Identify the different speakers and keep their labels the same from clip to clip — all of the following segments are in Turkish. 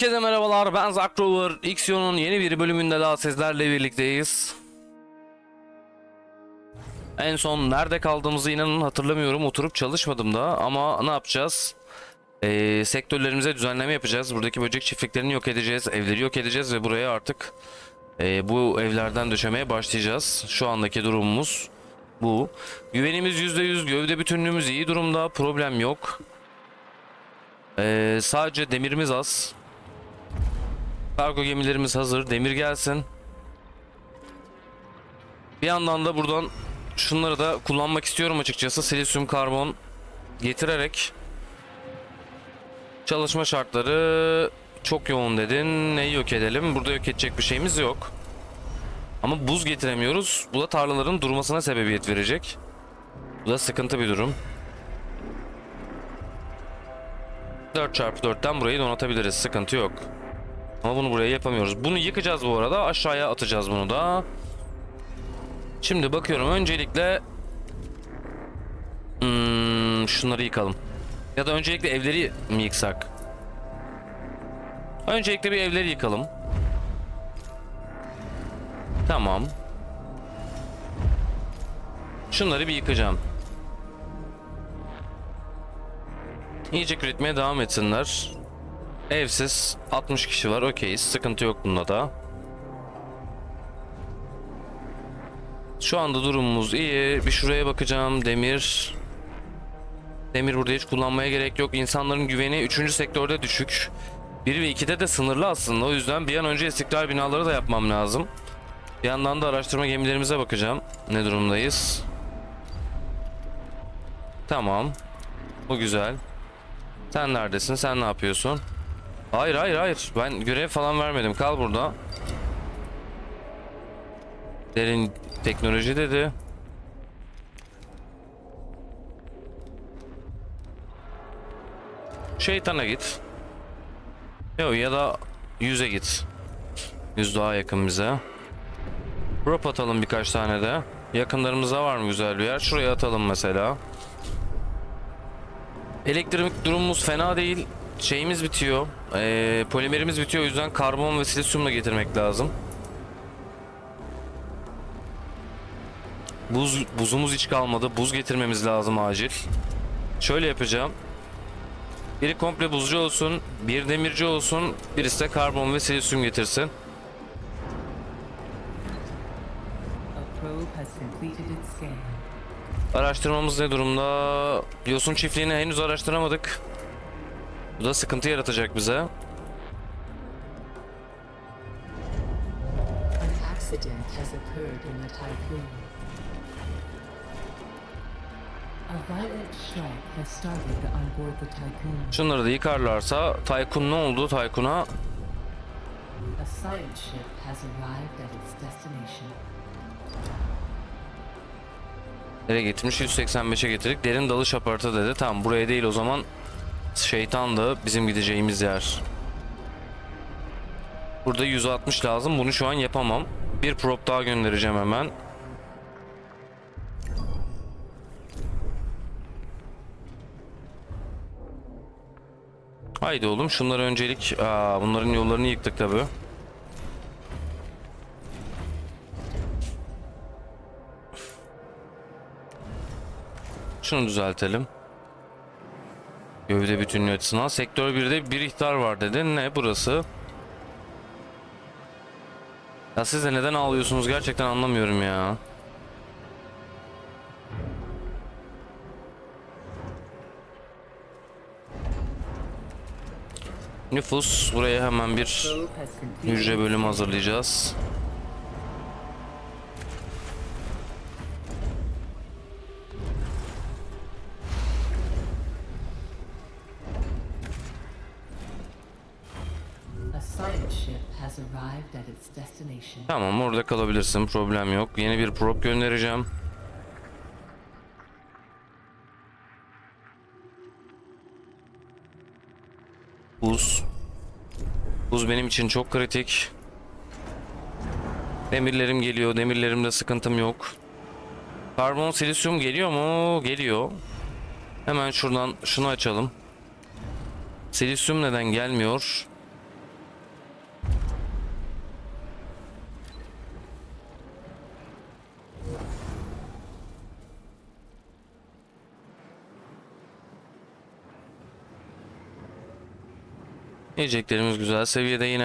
Speaker 1: Herkese merhabalar ben Zack Rover. Xion'un yeni bir bölümünde daha sizlerle birlikteyiz. En son nerede kaldığımızı inanın hatırlamıyorum. Oturup çalışmadım da ama ne yapacağız? Ee, sektörlerimize düzenleme yapacağız. Buradaki böcek çiftliklerini yok edeceğiz. Evleri yok edeceğiz ve buraya artık e, bu evlerden döşemeye başlayacağız. Şu andaki durumumuz bu. Güvenimiz %100, gövde bütünlüğümüz iyi durumda. Problem yok. Ee, sadece demirimiz az. Kargo gemilerimiz hazır. Demir gelsin. Bir yandan da buradan şunları da kullanmak istiyorum açıkçası. Silisyum karbon getirerek çalışma şartları çok yoğun dedin. Neyi yok edelim? Burada yok edecek bir şeyimiz yok. Ama buz getiremiyoruz. Bu da tarlaların durmasına sebebiyet verecek. Bu da sıkıntı bir durum. 4x4'ten burayı donatabiliriz. Sıkıntı yok. Ama bunu buraya yapamıyoruz. Bunu yıkacağız bu arada. Aşağıya atacağız bunu da. Şimdi bakıyorum. Öncelikle hmm, şunları yıkalım. Ya da öncelikle evleri mi yıksak? Öncelikle bir evleri yıkalım. Tamam. Şunları bir yıkacağım. Yiyecek üretmeye devam etsinler. Evsiz 60 kişi var. Okeyiz. Sıkıntı yok bunda da. Şu anda durumumuz iyi. Bir şuraya bakacağım. Demir. Demir burada hiç kullanmaya gerek yok. İnsanların güveni 3. sektörde düşük. 1 ve 2'de de sınırlı aslında. O yüzden bir an önce istikrar binaları da yapmam lazım. Bir yandan da araştırma gemilerimize bakacağım. Ne durumdayız? Tamam. Bu güzel. Sen neredesin? Sen ne yapıyorsun? Hayır hayır hayır. Ben görev falan vermedim. Kal burada. Derin teknoloji dedi. Şeytana git. Yok ya da yüze git. Yüz daha yakın bize. Prop atalım birkaç tane de. Yakınlarımızda var mı güzel bir yer? Şuraya atalım mesela. Elektrik durumumuz fena değil. Şeyimiz bitiyor. Ee, polimerimiz bitiyor. O yüzden karbon ve silisyumla getirmek lazım. Buz, buzumuz hiç kalmadı. Buz getirmemiz lazım acil. Şöyle yapacağım. Biri komple buzcu olsun, bir demirci olsun, birisi de karbon ve silisyum getirsin. Araştırmamız ne durumda? Yosun çiftliğini henüz araştıramadık. Bu da sıkıntı yaratacak bize. Şunları da yıkarlarsa Taykun ne oldu Taykun'a?
Speaker 2: A science ship has arrived at its destination.
Speaker 1: Nereye getirmiş? 185'e getirdik. Derin dalış aparatı dedi. Tamam buraya değil o zaman. Şeytan da bizim gideceğimiz yer. Burada 160 lazım. Bunu şu an yapamam. Bir prop daha göndereceğim hemen. Haydi oğlum şunları öncelik. Aa, bunların yollarını yıktık tabi. Şunu düzeltelim. Gövde bütünlüğü açısından. Sektör 1'de bir ihtar var dedi. Ne burası? Ya siz de neden ağlıyorsunuz gerçekten anlamıyorum ya. Nüfus buraya hemen bir hücre bölümü hazırlayacağız. Tamam orada kalabilirsin problem yok. Yeni bir prop göndereceğim. Buz. Buz benim için çok kritik. Demirlerim geliyor. Demirlerimde sıkıntım yok. Karbon silisyum geliyor mu? Geliyor. Hemen şuradan şunu açalım. Silisyum neden gelmiyor? Yiyeceklerimiz güzel seviyede yine.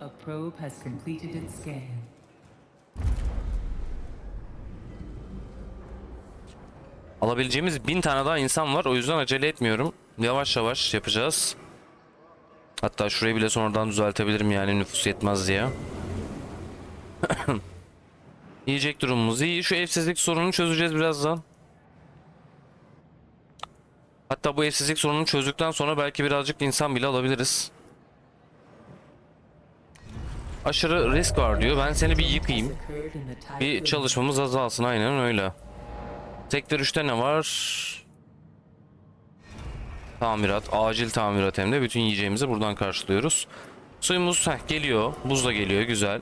Speaker 2: A probe has completed its scan.
Speaker 1: Alabileceğimiz bin tane daha insan var. O yüzden acele etmiyorum. Yavaş yavaş yapacağız. Hatta şurayı bile sonradan düzeltebilirim yani nüfus yetmez diye. Yiyecek durumumuz iyi. Şu evsizlik sorununu çözeceğiz birazdan. Hatta bu evsizlik sorununu çözdükten sonra belki birazcık insan bile alabiliriz. Aşırı risk var diyor. Ben seni bir
Speaker 2: the
Speaker 1: Bir çalışmamız azalsın aynen öyle. Sektör 3'te ne var? Tamirat, acil tamirat hem de bütün yiyeceğimizi buradan karşılıyoruz. Suyumuz heh, geliyor, buz da geliyor güzel.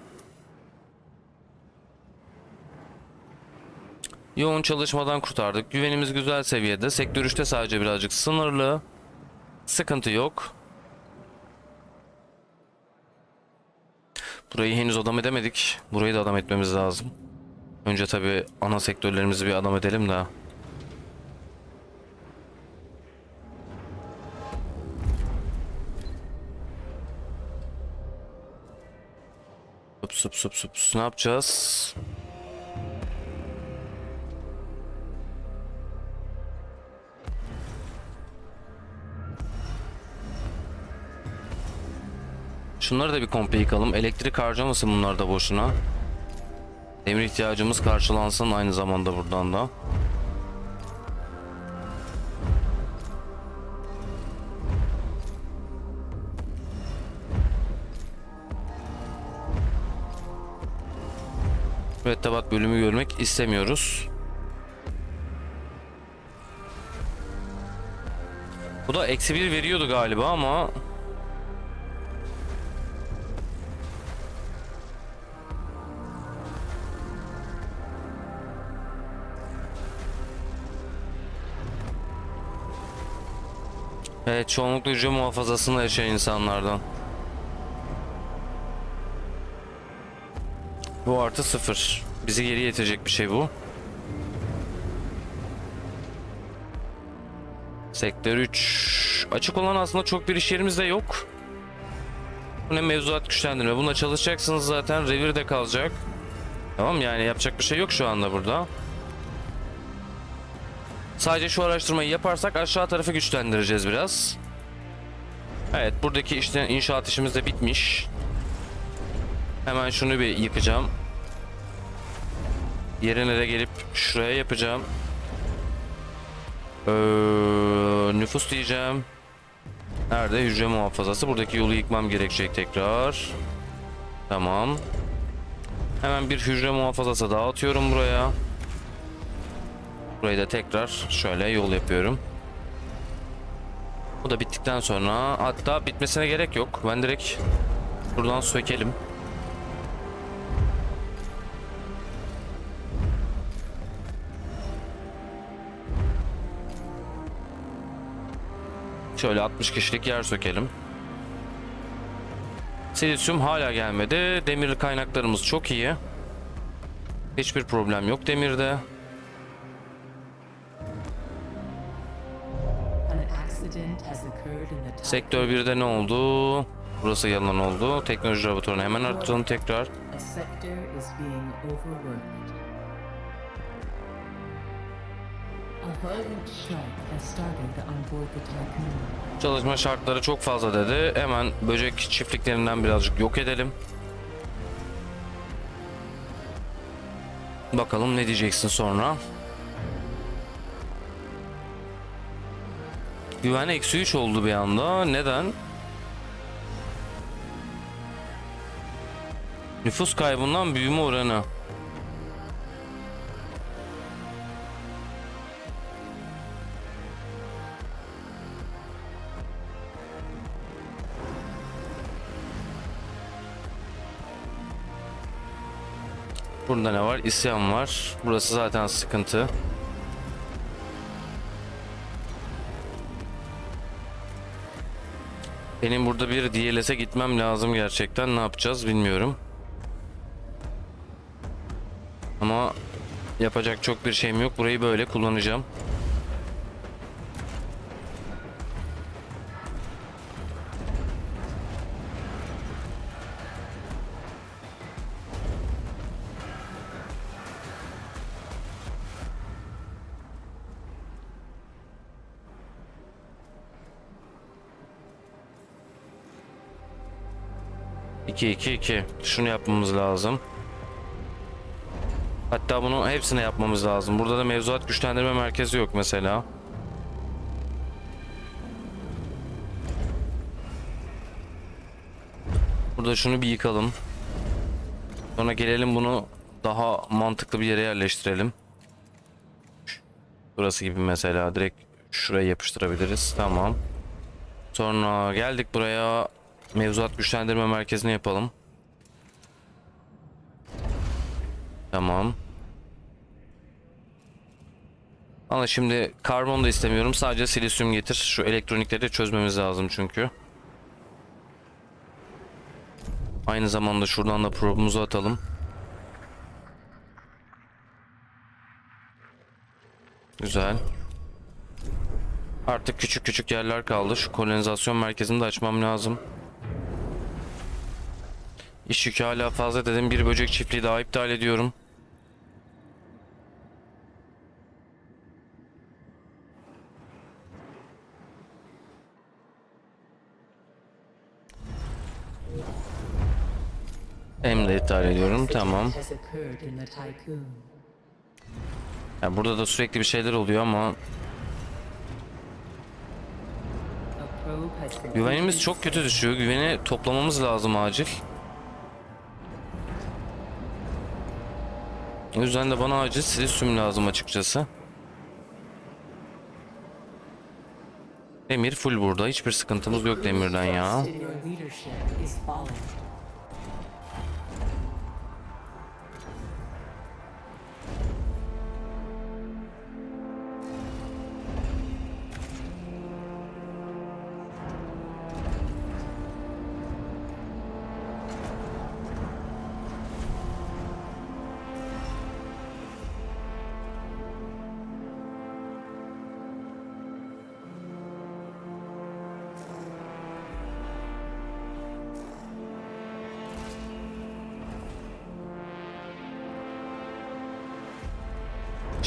Speaker 1: Yoğun çalışmadan kurtardık. Güvenimiz güzel seviyede. Sektör 3'te sadece birazcık sınırlı. Sıkıntı yok. Burayı henüz adam edemedik. Burayı da adam etmemiz lazım. Önce tabi ana sektörlerimizi bir adam edelim de. Sup sup sup sup. Ne yapacağız? Şunları da bir komple yıkalım. Elektrik harcamasın bunlar da boşuna. Demir ihtiyacımız karşılansın aynı zamanda buradan da. Mürettebat bölümü görmek istemiyoruz. Bu da eksi bir veriyordu galiba ama çoğunlukla hücre muhafazasında yaşayan insanlardan. Bu artı sıfır. Bizi geri getirecek bir şey bu. Sektör 3. Açık olan aslında çok bir iş yerimiz de yok. Bu ne mevzuat güçlendirme. Bununla çalışacaksınız zaten. Revir de kalacak. Tamam yani yapacak bir şey yok şu anda burada. Sadece şu araştırmayı yaparsak aşağı tarafı güçlendireceğiz biraz. Evet buradaki işte inşaat işimiz de bitmiş. Hemen şunu bir yıkacağım. Yerine de gelip şuraya yapacağım. Ee, nüfus diyeceğim. Nerede? Hücre muhafazası. Buradaki yolu yıkmam gerekecek tekrar. Tamam. Hemen bir hücre muhafazası daha atıyorum buraya. Burayı da tekrar şöyle yol yapıyorum. Bu da bittikten sonra hatta bitmesine gerek yok. Ben direkt buradan sökelim. Şöyle 60 kişilik yer sökelim. Silisyum hala gelmedi. Demir kaynaklarımız çok iyi. Hiçbir problem yok demirde. Sektör 1'de ne oldu? Burası yalan oldu. Teknoloji laboratuvarını hemen arttıralım tekrar. Çalışma şartları çok fazla dedi. Hemen böcek çiftliklerinden birazcık yok edelim. Bakalım ne diyeceksin sonra. Güven eksi 3 oldu bir anda. Neden? Nüfus kaybından büyüme oranı. Burada ne var? İsyan var. Burası zaten sıkıntı. Benim burada bir DLS'e gitmem lazım gerçekten. Ne yapacağız bilmiyorum. Ama yapacak çok bir şeyim yok. Burayı böyle kullanacağım. 2 2 2. Şunu yapmamız lazım. Hatta bunu hepsine yapmamız lazım. Burada da mevzuat güçlendirme merkezi yok mesela. Burada şunu bir yıkalım. Sonra gelelim bunu daha mantıklı bir yere yerleştirelim. Burası gibi mesela direkt şuraya yapıştırabiliriz. Tamam. Sonra geldik buraya mevzuat güçlendirme merkezini yapalım. Tamam. Ama şimdi karbon da istemiyorum. Sadece silisyum getir. Şu elektronikleri de çözmemiz lazım çünkü. Aynı zamanda şuradan da probumuzu atalım. Güzel. Artık küçük küçük yerler kaldı. Şu kolonizasyon merkezini de açmam lazım. İş yükü hala fazla dedim. Bir böcek çiftliği daha iptal ediyorum. Hem de iptal ediyorum. Tamam.
Speaker 2: Has occurred in the tycoon.
Speaker 1: Ya burada da sürekli bir şeyler oluyor ama güvenimiz çok kötü düşüyor. Güveni toplamamız lazım acil. O yüzden de bana acil silisyum lazım açıkçası. Demir full burada. Hiçbir sıkıntımız yok demirden ya.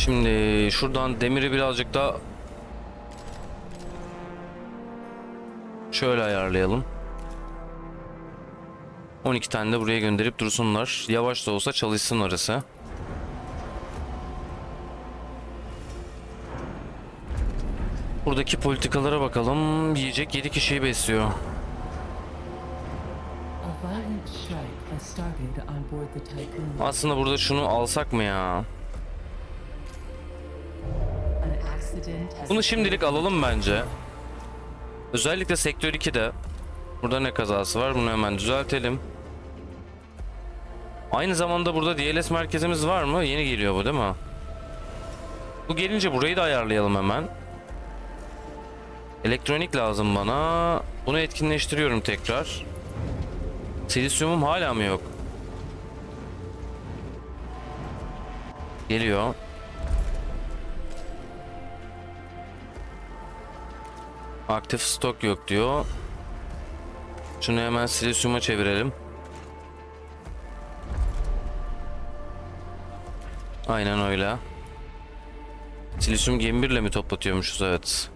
Speaker 1: Şimdi şuradan demiri birazcık da şöyle ayarlayalım. 12 tane de buraya gönderip dursunlar. Yavaş da olsa çalışsın orası. Buradaki politikalara bakalım. Yiyecek 7 kişiyi besliyor. Aslında burada şunu alsak mı ya? Bunu şimdilik alalım bence. Özellikle sektör 2'de. Burada ne kazası var? Bunu hemen düzeltelim. Aynı zamanda burada DLS merkezimiz var mı? Yeni geliyor bu değil mi? Bu gelince burayı da ayarlayalım hemen. Elektronik lazım bana. Bunu etkinleştiriyorum tekrar. Silisyumum hala mı yok? Geliyor. Aktif stok yok diyor. Şunu hemen silisyuma çevirelim. Aynen öyle. Silisyum gemi 1 ile mi toplatıyormuşuz evet.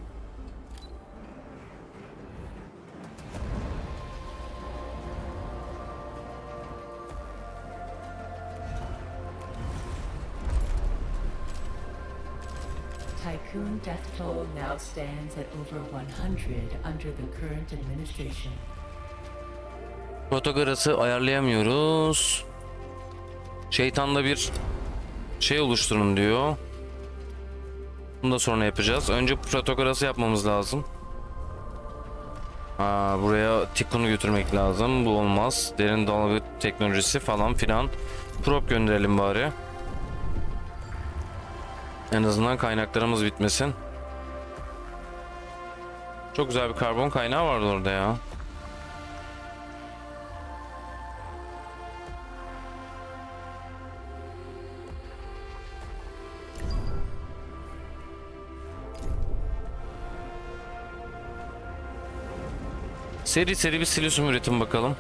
Speaker 2: Death toll now stands at over 100 under the current administration.
Speaker 1: Fotoğrafı ayarlayamıyoruz. Şeytanla bir şey oluşturun diyor. Bunu da sonra yapacağız. Önce protokolası yapmamız lazım. Ha, buraya Tikun'u götürmek lazım. Bu olmaz. Derin dalga teknolojisi falan filan. Prop gönderelim bari. En azından kaynaklarımız bitmesin. Çok güzel bir karbon kaynağı vardı orada ya. Seri seri bir silisyum üretim bakalım.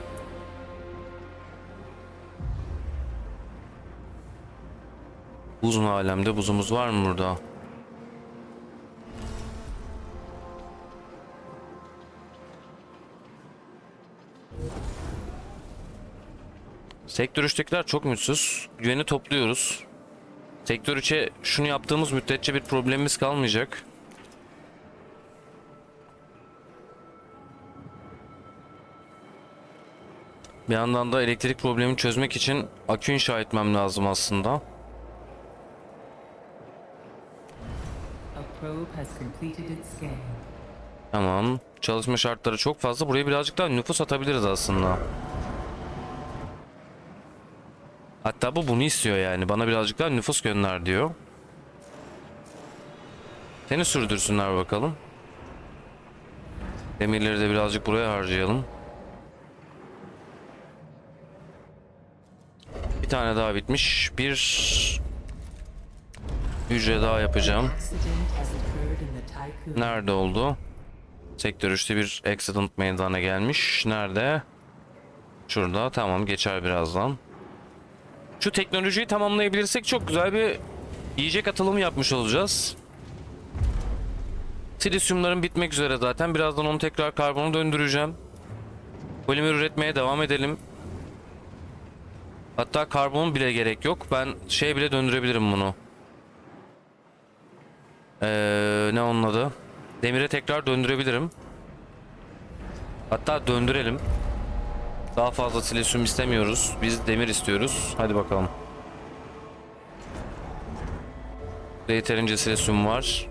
Speaker 1: Buzun alemde buzumuz var mı burada? Sektör 3'tekiler çok mutsuz. Güveni topluyoruz. Sektör 3'e şunu yaptığımız müddetçe bir problemimiz kalmayacak. Bir yandan da elektrik problemini çözmek için akü inşa etmem lazım aslında. Tamam. Çalışma şartları çok fazla. Buraya birazcık daha nüfus atabiliriz aslında. Hatta bu bunu istiyor yani. Bana birazcık daha nüfus gönder diyor. Seni sürdürsünler bakalım. Demirleri de birazcık buraya harcayalım. Bir tane daha bitmiş. Bir hücre daha yapacağım. Nerede oldu? Sektör 3'te bir accident meydana gelmiş. Nerede? Şurada. Tamam geçer birazdan. Şu teknolojiyi tamamlayabilirsek çok güzel bir yiyecek atılımı yapmış olacağız. Silisyumların bitmek üzere zaten. Birazdan onu tekrar karbona döndüreceğim. Polimer üretmeye devam edelim. Hatta karbon bile gerek yok. Ben şey bile döndürebilirim bunu. Ee, ne onun adı? Demire tekrar döndürebilirim. Hatta döndürelim. Daha fazla silisyum istemiyoruz. Biz demir istiyoruz. Hadi bakalım. Yeterince silisyum var.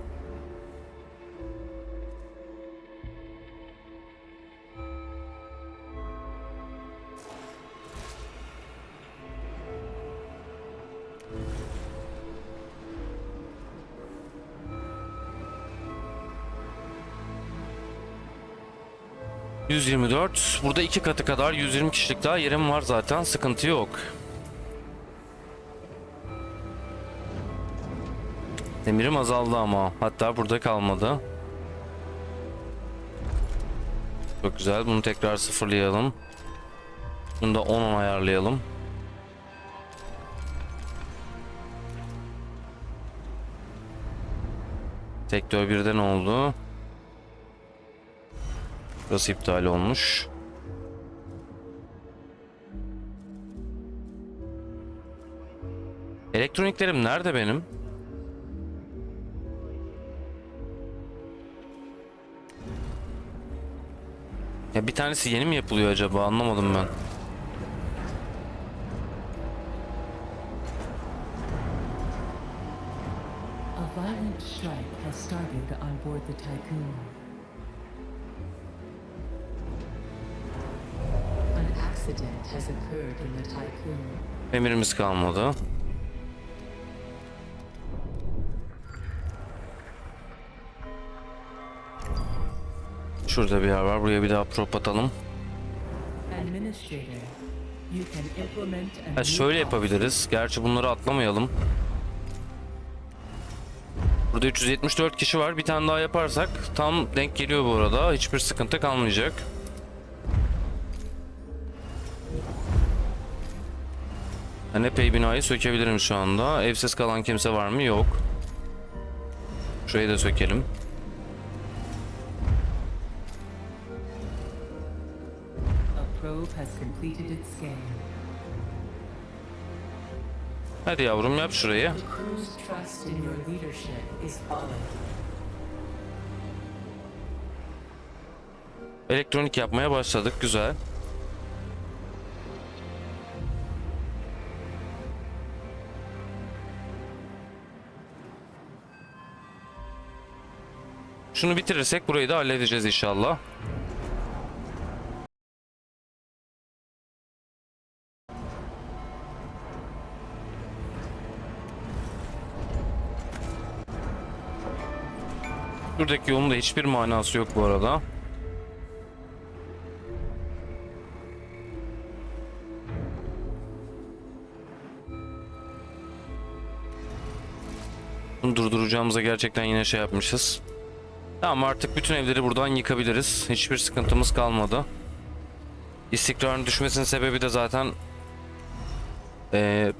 Speaker 1: ...124. Burada iki katı kadar 120 kişilik daha yerim var zaten. Sıkıntı yok. Demirim azaldı ama. Hatta burada kalmadı. Çok güzel. Bunu tekrar sıfırlayalım. Bunu da 10-10 ayarlayalım. Sektör 1'de ne oldu? Burası iptal olmuş. Elektroniklerim nerede benim? Ya bir tanesi yeni mi yapılıyor acaba anlamadım ben.
Speaker 2: A violent strike has started on board the Tycoon.
Speaker 1: Emirimiz kalmadı. Şurada bir yer var. Buraya bir daha prop atalım. Ha, şöyle yapabiliriz. Gerçi bunları atlamayalım. Burada 374 kişi var. Bir tane daha yaparsak tam denk geliyor bu arada. Hiçbir sıkıntı kalmayacak. Ben epey binayı sökebilirim şu anda. Evsiz kalan kimse var mı? Yok. Şurayı da sökelim. Hadi yavrum yap şurayı. Elektronik yapmaya başladık. Güzel. Şunu bitirirsek burayı da halledeceğiz inşallah. Buradaki yolun da hiçbir manası yok bu arada. Bunu durduracağımıza gerçekten yine şey yapmışız. Tamam artık bütün evleri buradan yıkabiliriz. Hiçbir sıkıntımız kalmadı. İstikrarın düşmesinin sebebi de zaten eee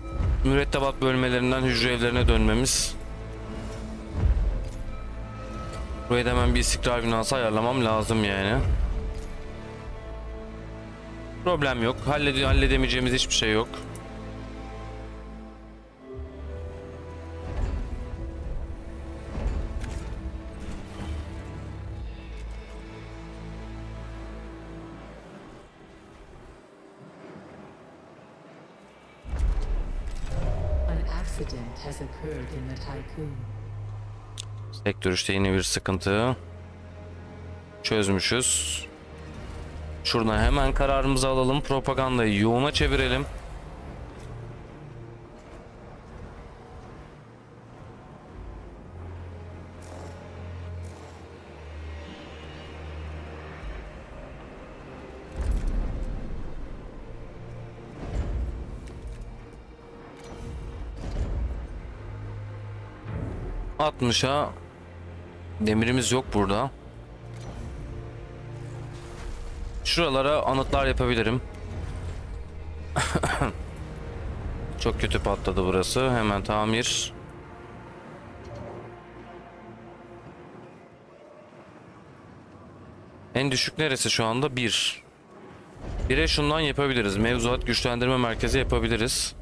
Speaker 1: mürettebat bölmelerinden hücre evlerine dönmemiz. Buraya da hemen bir istikrar binası ayarlamam lazım yani. Problem yok. Halledi halledemeyeceğimiz hiçbir şey yok. Sektör işte yine bir sıkıntı. Çözmüşüz. Şuradan hemen kararımızı alalım. Propagandayı yoğuna çevirelim. ...60'a... ...demirimiz yok burada. Şuralara anıtlar yapabilirim. Çok kötü patladı burası. Hemen tamir. En düşük neresi şu anda? 1. 1'e şundan yapabiliriz. Mevzuat güçlendirme merkezi yapabiliriz.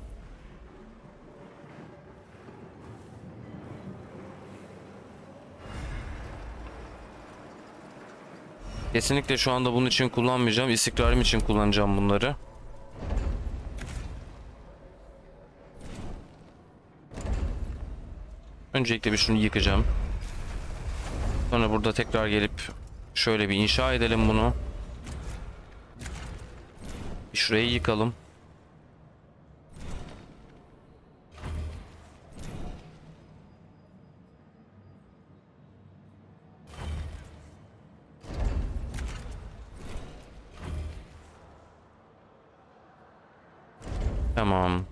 Speaker 1: Kesinlikle şu anda bunun için kullanmayacağım. İstikrarım için kullanacağım bunları. Öncelikle bir şunu yıkacağım. Sonra burada tekrar gelip şöyle bir inşa edelim bunu. Şurayı yıkalım. Tamam.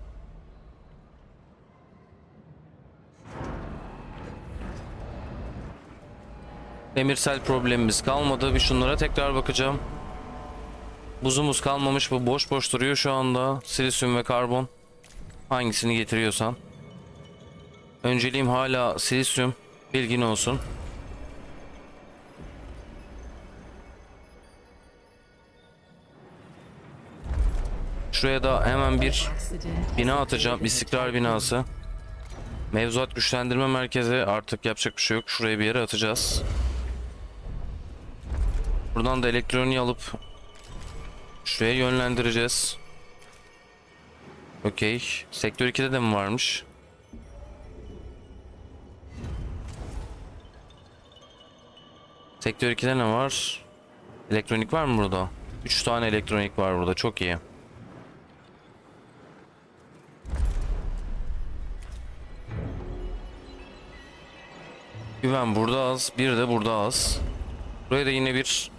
Speaker 1: Demirsel problemimiz kalmadı. Bir şunlara tekrar bakacağım. Buzumuz kalmamış. Bu boş boş duruyor şu anda. Silisyum ve karbon. Hangisini getiriyorsan. Önceliğim hala silisyum. Bilgin olsun. Şuraya da hemen bir Bina atacağım. İstikrar binası. Mevzuat güçlendirme merkezi artık yapacak bir şey yok. Şuraya bir yere atacağız. Buradan da elektroniği alıp şuraya yönlendireceğiz. Okey. Sektör 2'de de mi varmış? Sektör 2'de ne var? Elektronik var mı burada? 3 tane elektronik var burada. Çok iyi. Güven burada az, bir de burada az. Buraya da yine bir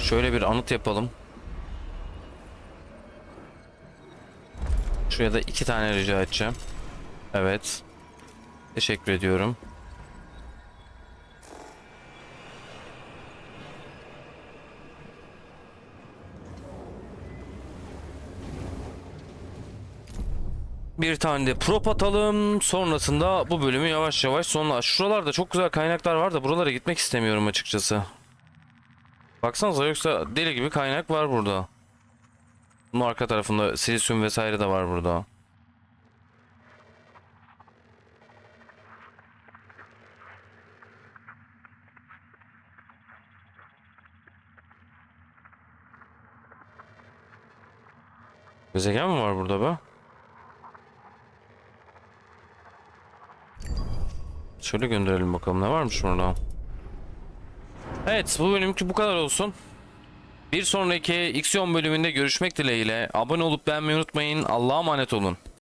Speaker 1: Şöyle bir anıt yapalım. Şuraya da iki tane rica edeceğim. Evet. Teşekkür ediyorum. Bir tane de prop atalım. Sonrasında bu bölümü yavaş yavaş sonla. Şuralarda çok güzel kaynaklar var da buralara gitmek istemiyorum açıkçası. Baksanıza yoksa deli gibi kaynak var burada. Bunun arka tarafında silisyum vesaire de var burada. Gezegen mi var burada be? Şöyle gönderelim bakalım ne varmış burada. Evet bu bölümki bu kadar olsun. Bir sonraki X10 bölümünde görüşmek dileğiyle. Abone olup beğenmeyi unutmayın. Allah'a emanet olun.